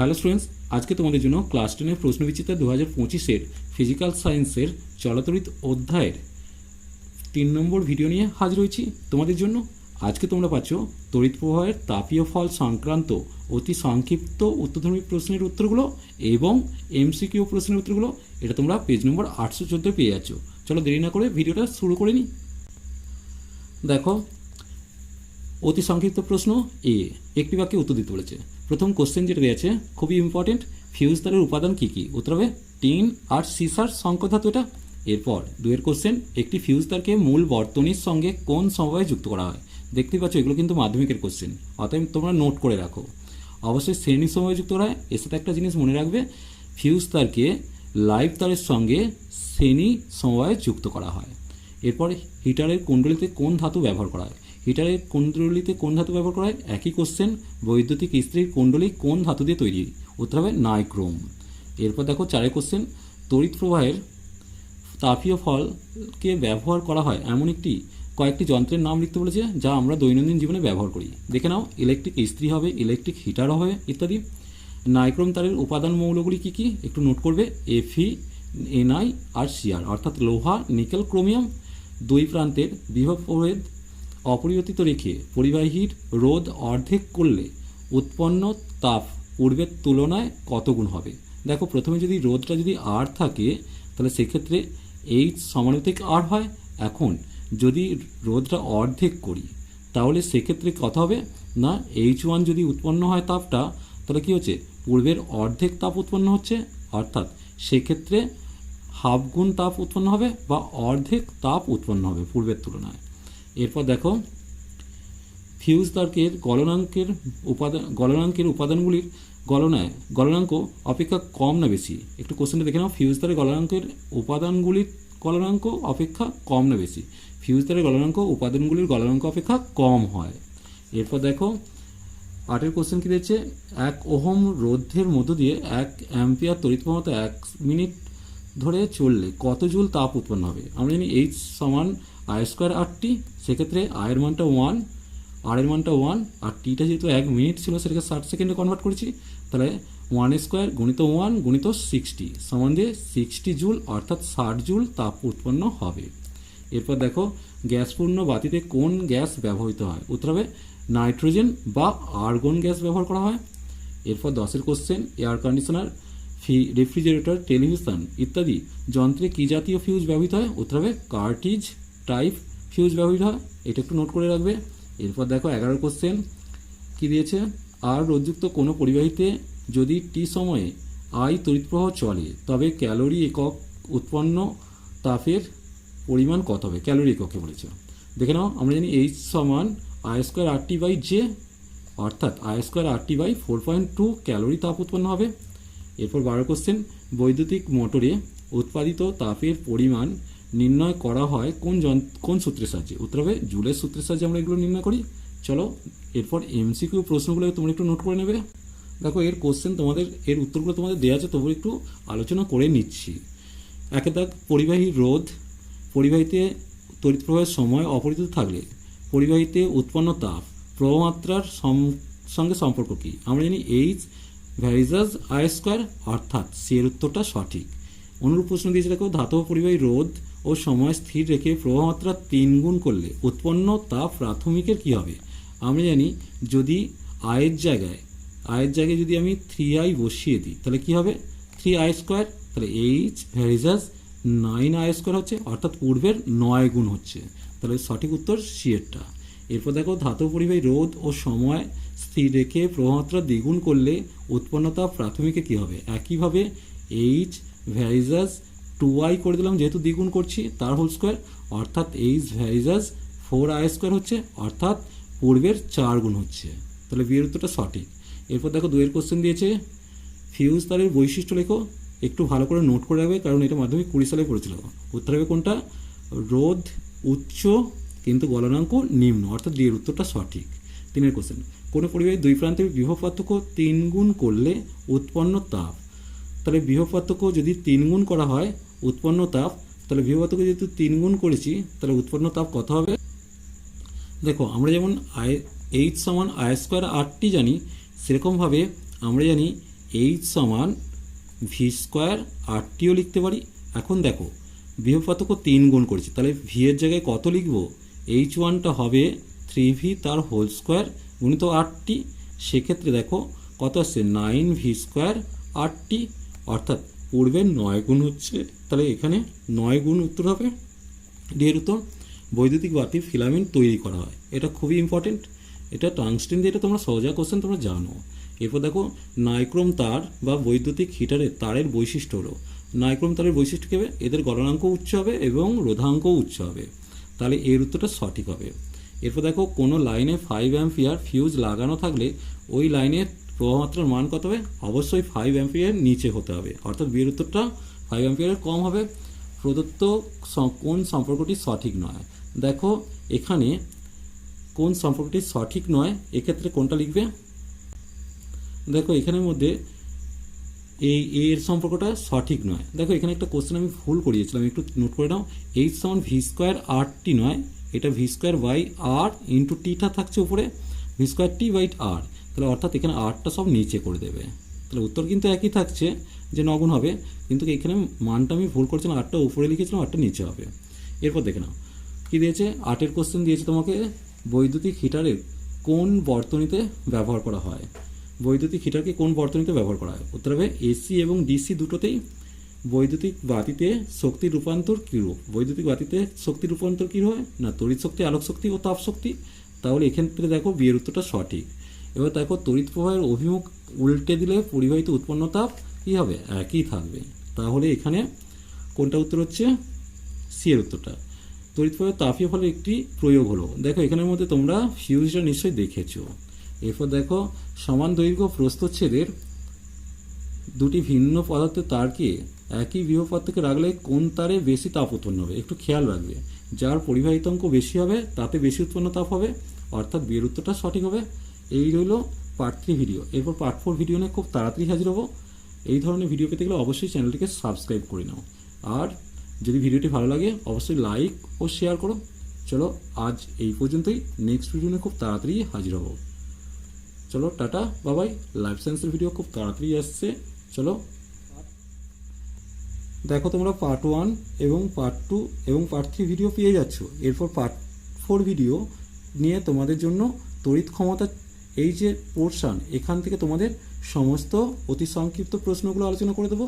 Hello students আজকে তোমাদের জন্য ক্লাস টেনের প্রশ্নবিচিতা দু হাজার পঁচিশের ফিজিক্যাল সায়েন্সের চলতরিত অধ্যায়ের তিন নম্বর ভিডিও নিয়ে হাজির হয়েছি। তোমাদের জন্য আজকে তোমরা পাচ্ছ তড়িৎ প্রবাহের তাপীয় ফল সংক্রান্ত অতি সংক্ষিপ্ত উত্তরধর্মী প্রশ্নের উত্তরগুলো এবং এমসিকিউ প্রশ্নের উত্তরগুলো। এটা তোমরা পেজ নম্বর আটশো চোদ্দ পেয়ে যাচ্ছ। চলো দেরি না করে ভিডিওটা শুরু করে নিই দেখো অতি সংক্ষিপ্ত প্রশ্ন এ। একটি বাক্যে উত্তর দিতে বলেছে। প্রথম কোশ্চেন যেটা দিয়েছে খুবই ইম্পর্টেন্ট ফিউজ তারের উপাদান কী কী? উত্তর হবে, টিন আর সিসার সংকধাতু এটা। এরপর দুয়ের কোশ্চেন একটি ফিউজ তারকে মূল বর্তনীর সঙ্গে কোন সমবায়ে যুক্ত করা হয়? দেখতেই পাচ্ছ, এগুলো কিন্তু মাধ্যমিকের কোশ্চেন অতএব তোমরা নোট করে রাখো। অবশ্যই শ্রেণি সময়ে যুক্ত করা হয়, এর সাথে একটা জিনিস মনে রাখবে ফিউজ তারকে লাইভ তারের সঙ্গে শ্রেণি সমবায়ে যুক্ত করা হয়। এরপর হিটারের কুণ্ডলিতে কোন ধাতু ব্যবহার করা হয়? হিটারের কুণ্ডলিতে কোন ধাতু ব্যবহার করা হয়? একই কোশ্চেন বৈদ্যুতিক ইস্ত্রির কুণ্ডলী কোন ধাতু দিয়ে তৈরি? উত্তর হবে নাইক্রোম। এরপর দেখো চারের কোশ্চেন তড়িৎ প্রবাহের তাপীয় ফলকে ব্যবহার করা হয় এমন একটি, কয়েকটি যন্ত্রের নাম লিখতে বলেছে, যা আমরা দৈনন্দিন জীবনে ব্যবহার করি। দেখে নাও ইলেকট্রিক ইস্ত্রি হবে ইলেকট্রিক হিটার হবে, ইত্যাদি। নাইক্রোম তারের উপাদান মৌলগুলি কী কী? একটু নোট করবে। এফি এনআই আর সিআর অর্থাৎ লোহা, নিকেল, ক্রোমিয়াম, দুই প্রান্তের বিভব প্রভেদ অপরিবর্তিত রেখে পরিবাহীর রোধ অর্ধেক করলে উৎপন্ন তাপ পূর্বের তুলনায় কত গুণ হবে? দেখো, প্রথমে যদি রোধটা যদি আর থাকে, তাহলে সেক্ষেত্রে এইচ সমানুপাতিক আর হয়। এখন যদি রোধটা অর্ধেক করি, তাহলে সেক্ষেত্রে কত হবে? না এইচ ওয়ান যদি উৎপন্ন হয় তাপটা, তাহলে কী হচ্ছে? পূর্বের অর্ধেক তাপ উৎপন্ন হচ্ছে। অর্থাৎ সেক্ষেত্রে হাফ গুণ তাপ উৎপন্ন হবে বা অর্ধেক তাপ উৎপন্ন হবে পূর্বের তুলনায়। এরপর দেখো ফিউজ তার্কের গলনাঙ্কের উপাদান গলনাঙ্কের উপাদানগুলির গলনায়, গলনাঙ্ক অপেক্ষা কম না বেশি? একটু কোশ্চেনটা দেখে নাও। ফিউজ তারের গলনাঙ্কের উপাদানগুলির গলনাঙ্ক অপেক্ষা কম না বেশি? ফিউজ তারের গলনাঙ্ক উপাদানগুলির গলনাঙ্ক অপেক্ষা কম হয়। এরপর দেখো, আটের কোশ্চেন কী দিয়েছে? এক ওহম রোধের মধ্য দিয়ে এক অ্যাম্পিয়ার তড়িৎ প্রবাহ এক মিনিট ধরে চললে কত জুল তাপ উৎপন্ন হবে? আমরা জানি এইচ সমান আই স্কোয়ার আর টি, সেক্ষেত্রে আয়ের মানটা ওয়ান আর এর মানটা ওয়ান আর টিটা যেহেতু এক মিনিট ছিল সেটাকে ষাট সেকেন্ডে কনভার্ট করেছি, তাহলে ওয়ান স্কোয়ার গুণিত ওয়ান গুণিত সিক্সটি দিয়ে সিক্সটি জুল অর্থাৎ ষাট জুল তাপ উৎপন্ন হবে। এরপর দেখো, গ্যাসপূর্ণ বাতিতে কোন গ্যাস ব্যবহৃত হয়? উত্তর হবে নাইট্রোজেন বা আর্গন গ্যাস ব্যবহার করা হয়। এরপর দশের কোশ্চেন এয়ার কন্ডিশনার ফি রেফ্রিজারেটর টেলিভিশন ইত্যাদি, যন্ত্রে কী জাতীয় ফিউজ ব্যবহৃত হয়? উত্তর হবে কার্টিজ টাইপ ফিউজ ব্যবহৃত হয়, এটা একটু নোট করে রাখবে। এরপর দেখো এগারো কোশ্চেন কী দিয়েছে? আর রোধযুক্ত কোনো পরিবাহীতে যদি টি সময়ে আই তড়িৎপ্রবাহ চলে, তবে ক্যালোরি একক উৎপন্ন তাপের পরিমাণ কত হবে? ক্যালোরি এককে বলেছে। দেখে নাও, আমরা জানি এইচ সমান I square R T by J অর্থাৎ I square R T by four point two calorie তাপ উৎপন্ন হবে। এরপর বারো কোশ্চেন বৈদ্যুতিক মোটরে উৎপাদিত তাপের পরিমাণ নির্ণয় করা হয় কোন কোন সূত্রের সাহায্যে। উত্তর হবে জুলের সূত্রের সাহায্যে আমরা এগুলো নির্ণয় করি। চলো, এরপর এমসিকিউ প্রশ্নগুলো তোমরা একটু নোট করে নেবে। দেখো, এর কোশ্চেন তোমাদের, এর উত্তরগুলো তোমাদের দেওয়া আছে তবু একটু আলোচনা করে নিচ্ছি। একে দাগ পরিবাহী রোধ, পরিবাহীতে তড়িৎ প্রবাহের সময় অপরিচিত থাকলে, পরিবাহীতে উৎপন্ন তাপ, প্রবাহমাত্রার সম- সঙ্গে সম্পর্ক কী? আমরা জানি H varies as I square অর্থাৎ সি এর উত্তরটা সঠিক। অনুরূপ প্রশ্ন দিয়েছে, দেখো, ধাতব পরিবাহী রোধ ও সময় স্থির রেখে প্রবাহমাত্রা তিন গুণ করলে উৎপন্ন তাপ প্রাথমিকের কী হবে? আমরা জানি যদি আয়ের জায়গায় আয়ের জায়গায় যদি আমি থ্রি আই বসিয়ে দিই, তাহলে কী হবে? থ্রি আই স্কোয়ার তাহলে H varies as nine I square হচ্ছে, অর্থাৎ পূর্বের নয় গুণ হচ্ছে। তাহলে সঠিক উত্তর সি এরটা এরপর দেখো ধাতব পরিবাহী রোধ ও সময় স্থির রেখে প্রবাহমাত্রা দ্বিগুণ করলে উৎপন্নতা প্রাথমিকে কী হবে? একইভাবে এইচ ভ্যারিজাস টু আই করে দিলাম, যেহেতু দ্বিগুণ করছি, তার হোল স্কোয়ার অর্থাৎ H varies as four I square হচ্ছে, অর্থাৎ পূর্বের চার গুণ হচ্ছে। তাহলে বিয়ের উত্তরটা সঠিক। এরপর দেখো দুয়ের কোশ্চেন দিয়েছে ফিউজ তারের বৈশিষ্ট্য লেখো, একটু ভালো করে নোট করে রাখবে, কারণ এটা মাধ্যমিক কুড়ি সালে পড়েছিল। উত্তর হবে কোনটা? রোধ, উচ্চ, কিন্তু গলনাঙ্ক নিম্ন, অর্থাৎ ডি এর উত্তরটা সঠিক। তিনের কোশ্চেন কোনো পরিবাহের দুই প্রান্তের বিভব পার্থক্য তিন গুণ করলে উৎপন্ন তাপ? তাহলে বিভব পার্থক্য যদি তিন গুণ করা হয় উৎপন্ন তাপ, তাহলে বিভব পার্থক্য যেহেতু তিন গুণ করেছি, তাহলে উৎপন্ন তাপ কত হবে? দেখো, আমরা যেমন আই, এইচ সমান আই স্কোয়ার আটটি জানি, সেরকমভাবে আমরা জানি এইচ সমান ভি স্কোয়ার আর টিও লিখতে পারি। এখন দেখো বিভব পার্থক্য তিন গুণ করেছি, তাহলে ভি এর জায়গায় কত লিখব? এইচ ওয়ানটা হবে থ্রি ভি তার হোল স্কোয়ার গুণিত আটটি। সেক্ষেত্রে দেখো, কত আসছে? নাইন ভি স্কোয়ার আটটি। অর্থাৎ পূর্বের নয় গুণ হচ্ছে, তাহলে এখানে নয় গুণ উত্তর হবে। উত্তর, বৈদ্যুতিক বাতি ফিলামেন্ট তৈরি করা হয়। এটা খুবই ইম্পর্টেন্ট এটা টাংস্টেন দিয়ে এটা তোমরা সহজা কোশ্চেন তোমরা জানো। এরপর দেখো, নাইক্রোম তার বা বৈদ্যুতিক হিটারের তারের বৈশিষ্ট্য হলো। নাইক্রোম তারের বৈশিষ্ট্য কেবে এদের গলনাঙ্ক উচ্চ হবে এবং রোধাঙ্কও উচ্চ হবে। তাহলে এর উত্তরটা সঠিক হবে। এরপর দেখো, কোনো লাইনে ফাইভ অ্যাম্পিয়ার ফিউজ লাগানো থাকলে ওই লাইনের প্রবাহমাত্রার মান কত হবে? অবশ্যই ফাইভ অ্যাম্পিয়ার নিচে হতে হবে। অর্থাৎ বিয়ের উত্তরটা ফাইভ অ্যাম্পিয়ারের কম হবে। প্রদত্ত কোন সম্পর্কটি সঠিক নয়? দেখো, এখানে কোন সম্পর্কটি সঠিক নয়, এক্ষেত্রে কোনটা লিখবে? দেখো, এখানের মধ্যে এই এর সম্পর্কটা সঠিক নয়। দেখো, এখানে একটা কোশ্চেন আমি ভুল করিয়েছিলাম। একটু নোট করে নাও। এইচ সমান ভি স্কোয়ার আর টি নয়। এটা V square by R into টিটা থাকছে উপরে। V square T by R তাহলে অর্থাৎ এখানে আরটা সব নিচে করে দেবে। তাহলে উত্তর কিন্তু একই থাকছে যে নগুণ হবে, কিন্তু এখানে মানটা আমি ভুল করেছিলাম, আটটা উপরে লিখেছিলাম, আটটা নিচে হবে। এরপর দেখে নাও, কী দিয়েছে? আটের কোশ্চেন দিয়েছে তোমাকে, বৈদ্যুতিক হিটারের কোন বর্তনীতে ব্যবহার করা হয়? বৈদ্যুতিক হিটারকে কোন বর্তনীতে ব্যবহার করা হয়? উত্তর হবে এসি এবং ডিসি দুটোতেই বৈদ্যুতিক বাতিতে শক্তি রূপান্তর কীরূপ? বৈদ্যুতিক বাতিতে শক্তি রূপান্তর কী হয়? না, তড়িৎ শক্তি, আলোক শক্তি ও তাপ শক্তি? তাহলে এক্ষেত্রে দেখো বিয়ের উত্তরটা সঠিক। এবার দেখো তড়িৎ প্রবাহের অভিমুখ উল্টে দিলে পরিবাহিত উৎপন্ন তাপ কী হবে? একই থাকবে। তাহলে এখানে কোনটা উত্তর হচ্ছে? সি এর উত্তরটা। তড়িৎ প্রবাহের তাপীয় ফলের একটি প্রয়োগ হলো। দেখো এখানের মধ্যে তোমরা ফিউজটা নিশ্চয়ই দেখেছ। এরপর দেখো সমান দৈর্ঘ্য প্রস্থচ্ছেদের দুটি ভিন্ন পদার্থের তারকে একই বিভব পার্থক্যে রাখলে কোন তারে বেশি তাপ উৎপন্ন হবে? একটু খেয়াল রাখবে। যার পরিবাহিতাঙ্ক বেশি হবে, তাতে বেশি উৎপন্ন তাপ হবে, অর্থাৎ বিয়ের উত্তরটা সঠিক হবে। এই রইল পার্ট থ্রি ভিডিও এরপর পার্ট ফোর ভিডিও নিয়ে খুব তাড়াতাড়ি হাজির হব। এই ধরনের ভিডিও পেতে গেলে অবশ্যই চ্যানেলটিকে সাবস্ক্রাইব করে নাও। আর যদি ভিডিওটি ভালো লাগে, অবশ্যই লাইক ও শেয়ার করো। চলো আজ এই পর্যন্তই। নেক্সট ভিডিও নিয়ে খুব তাড়াতাড়ি হাজির হব। চলো টাটা, বাবাই। লাইফ সায়েন্সের ভিডিও খুব তাড়াতাড়ি আসছে। চলো। দেখো তোমরা পার্ট ওয়ান এবং পার্ট টু এবং পার্ট থ্রি ভিডিও পেয়ে যাচ্ছ। এরপর পার্ট ফোর ভিডিও নিয়ে তোমাদের জন্য তড়িৎ ক্ষমতা এই যে পোর্শন এখান থেকে তোমাদের সমস্ত অতি সংক্ষিপ্ত প্রশ্নগুলো আলোচনা করে দেবো।